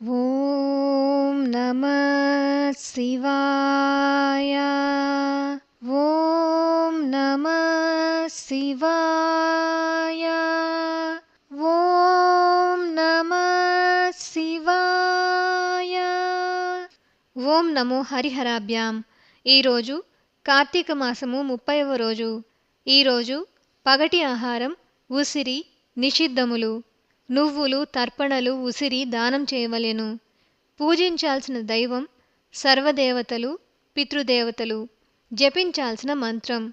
ॐ नमः शिवाय ॐ नमः शिवाय ॐ नमः శివాయ ఓం నమో హరిహరాభ్యాం ఈరోజు కార్తీక మాసము ముప్పైవ రోజు ఈరోజు పగటి ఆహారం ఉసిరి నిషిద్ధములు నువ్వులు తర్పణలు ఉసిరి దానం చేయవలెను. పూజించాల్సిన దైవం సర్వదేవతలు పితృదేవతలు జపించాల్సిన మంత్రం.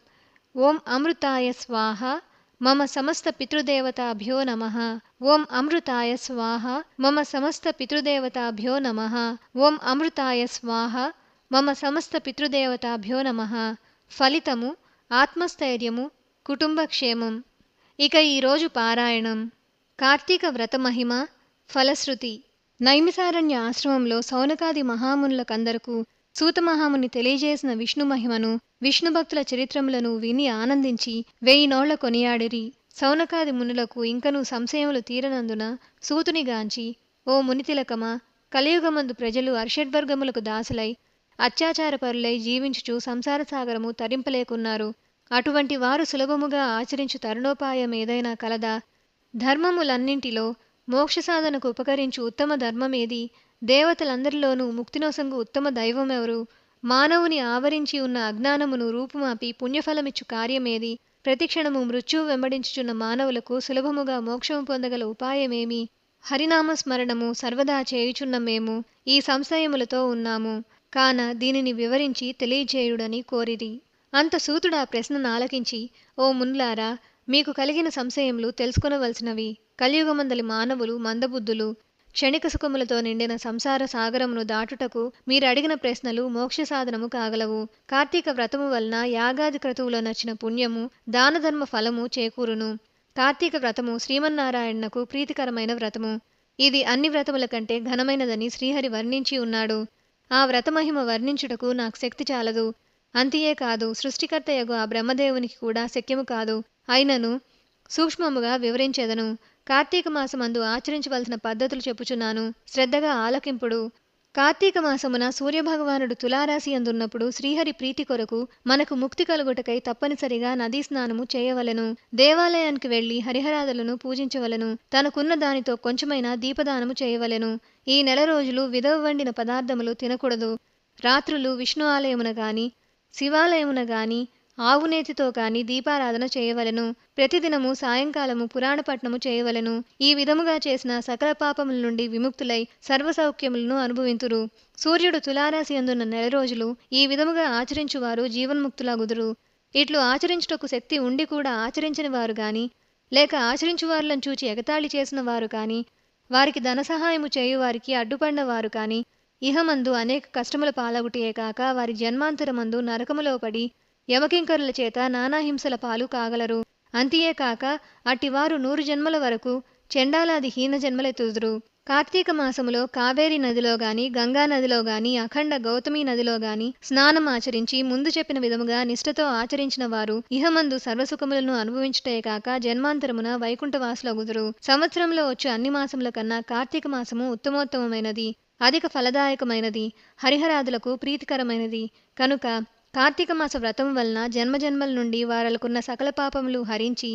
ఓం అమృతాయ స్వాహ మమ సమస్త పితృదేవతాభ్యో నమ. ఓం అమృతాయ స్వాహ మమ సమస్త పితృదేవతాభ్యో నమ. ఓం అమృతాయ స్వాహ మమ సమస్త పితృదేవతాభ్యో నమ. ఫలితము ఆత్మస్థైర్యము కుటుంబక్షేమం. ఇక ఈరోజు పారాయణం. కార్తీక వ్రత మహిమ ఫలశ్రుతి నైమిసారణ్య ఆశ్రమంలో సౌనకాది మహామునులకందరకు సూతమహాముని తెలియజేసిన విష్ణు మహిమను విష్ణుభక్తుల చరిత్రములను విని ఆనందించి వెయ్యి నోళ్ళ కొనియాడిరి. సౌనకాది మునులకు ఇంకనూ సంశయములు తీరనందున సూతునిగాంచి ఓ మునితిలకమా కలియుగమందు ప్రజలు అర్షడ్వర్గములకు దాసులై అత్యాచారపరులై జీవించుచు సంసార సాగరము తరింపలేకున్నారు. అటువంటి వారు సులభముగా ఆచరించు తరుణోపాయం ఏదైనా కలదా ధర్మములన్నింటిలో మోక్ష సాధనకు ఉపకరించు ఉత్తమ ధర్మమేది? దేవతలందరిలోనూ ముక్తినోసంగు ఉత్తమ దైవమెవరు? మానవుని ఆవరించి ఉన్న అజ్ఞానమును రూపుమాపి పుణ్యఫలమిచ్చు కార్యమేది? ప్రతిక్షణము మృత్యువు వెంబడించుచున్న మానవులకు సులభముగా మోక్షము పొందగల ఉపాయమేమి? హరినామస్మరణము సర్వదా చేయుచున్న మేము ఈ సంశయములతో ఉన్నాము. కాన దీనిని వివరించి తెలియజేయుడని కోరిరి. అంత సూతుడు ఆ ప్రశ్నను ఆలకించి ఓ మున్లారా మీకు కలిగిన సంశయములు తెలుసుకొనవలసినవి. కలియుగమందలి మానవులు మందబుద్ధులు క్షణిక సుఖములతో నిండిన సంసార సాగరమును దాటుటకు మీరు అడిగిన ప్రశ్నలు మోక్ష సాధనము కాగలవు. కార్తీక వ్రతము వలన యాగాది క్రతువులో నచ్చిన పుణ్యము దానధర్మ ఫలము చేకూరును. కార్తీక వ్రతము శ్రీమన్నారాయణకు ప్రీతికరమైన వ్రతము. ఇది అన్ని వ్రతముల కంటే ఘనమైనదని శ్రీహరి వర్ణించి ఉన్నాడు. ఆ వ్రతమహిమ వర్ణించుటకు నాకు శక్తి చాలదు. అంతియే కాదు సృష్టికర్తయగు ఆ బ్రహ్మదేవునికి కూడా శక్యము కాదు. అయినను సూక్ష్మముగా వివరించేదను. కార్తీక మాసమందు ఆచరించవలసిన పద్ధతులు చెప్పుచున్నాను. శ్రద్ధగా ఆలకింపుడు. కార్తీక మాసమున సూర్యభగవానుడు తులారాశి అందున్నప్పుడు శ్రీహరి ప్రీతి కొరకు మనకు ముక్తి కలుగుటకై తప్పనిసరిగా నదీ స్నానము చేయవలెను. దేవాలయానికి వెళ్ళి హరిహరాదులను పూజించవలెను. తనకున్న దానితో కొంచెమైనా దీపదానము చేయవలెను. ఈ నెల రోజులు విధవ వండిన పదార్థములు తినకూడదు. రాత్రులు విష్ణు ఆలయమున గాని శివాలయమున గాని ఆవునేతితో కాని దీపారాధన చేయవలెను. ప్రతిదినము సాయంకాలము పురాణపట్నము చేయవలెను. ఈ విధముగా చేసిన సకల పాపముల నుండి విముక్తులై సర్వసౌఖ్యములను అనుభవింతురు. సూర్యుడు తులారాశి అందున్న నెల రోజులు ఈ విధముగా ఆచరించువారు జీవన్ముక్తులాగుదురు. ఇట్లు ఆచరించుటకు శక్తి ఉండి కూడా ఆచరించని వారు గాని లేక ఆచరించువారులను చూచి ఎగతాళి చేసిన వారు కాని వారికి ధన సహాయము చేయువారికి అడ్డుపడిన వారు కాని ఇహమందు అనేక కష్టముల పాలగుటియే కాక వారి జన్మాంతరమందు నరకములో పడి యవకింకరుల చేత నానాహింసల పాలు కాగలరు. అంతియే కాక అట్టివారు నూరు జన్మల వరకు చెండాలాది హీన జన్మలెత్తుదురు కార్తీక మాసములో కావేరీ నదిలో గాని గంగా నదిలో గాని అఖండ గౌతమి నదిలో గాని స్నానం ఆచరించి ముందు చెప్పిన విధముగా నిష్ఠతో ఆచరించిన వారు ఇహమందు సర్వసుఖములను అనుభవించుటే కాక జన్మాంతరమున వైకుంఠవాసులగుదురు. సంవత్సరంలో వచ్చే అన్ని మాసముల కన్నా కార్తీక మాసము ఉత్తమోత్తమైనది అధిక ఫలదాయకమైనది హరిహరాదులకు ప్రీతికరమైనది. కనుక కార్తీక మాస వ్రతం వలన జన్మజన్మల నుండి వారలకున్న సకల పాపములు హరించి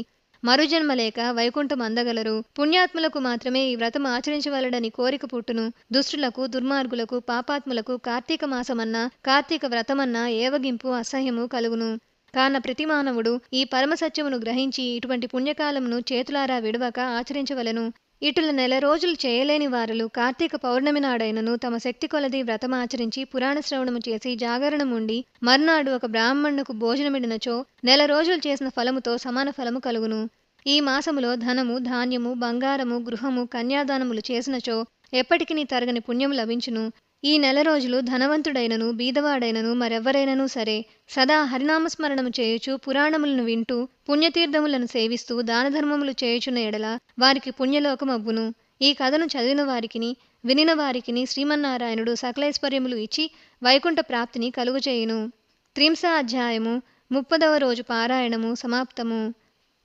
మరుజన్మ లేక వైకుంఠం అందగలరు. పుణ్యాత్ములకు మాత్రమే ఈ వ్రతం ఆచరించవలడని కోరిక పుట్టును. దుష్టులకు దుర్మార్గులకు పాపాత్ములకు కార్తీక మాసమన్నా కార్తీక వ్రతమన్నా ఏవగింపు అసహ్యము కలుగును. కాన ప్రతి మానవుడు ఈ పరమసత్యమును గ్రహించి ఇటువంటి పుణ్యకాలమును చేతులారా విడవక ఆచరించవలెను. ఇటుల నెల రోజులు చేయలేని వారులు కార్తీక పౌర్ణమి నాడైనను తమ శక్తి కొలది వ్రతమాచరించి పురాణ శ్రవణము చేసి జాగరణముండి మర్నాడు ఒక బ్రాహ్మణుకు భోజనమిడినచో నెల రోజులు చేసిన ఫలముతో సమాన ఫలము కలుగును. ఈ మాసములో ధనము ధాన్యము బంగారము గృహము కన్యాదానములు చేసినచో ఎప్పటికి తరగని పుణ్యము లభించును. ఈ నెల రోజులు ధనవంతుడైనను బీదవాడైనను మరెవ్వరైనను సరే సదా హరినామస్మరణము చేయుచు పురాణములను వింటూ పుణ్యతీర్థములను సేవిస్తూ దానధర్మములు చేయుచున్న ఎడల వారికి పుణ్యలోకమవ్వును. ఈ కథను చదివిన వారికిని వినిన వారికిని శ్రీమన్నారాయణుడు సకలైశ్వర్యములు ఇచ్చి వైకుంఠ ప్రాప్తిని కలుగుచేయును త్రింస అధ్యాయము ముప్పదవ రోజు పారాయణము సమాప్తము.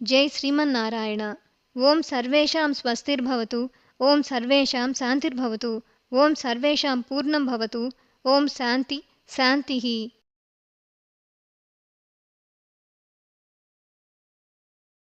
జై శ్రీమన్నారాయణ. ఓం సర్వేషాం స్వస్తిర్భవతు ఓం సర్వేషాం శాంతిర్భవతు. ఓం సర్వేషాం పూర్ణం భవతు ఓం శాంతి శాంతి.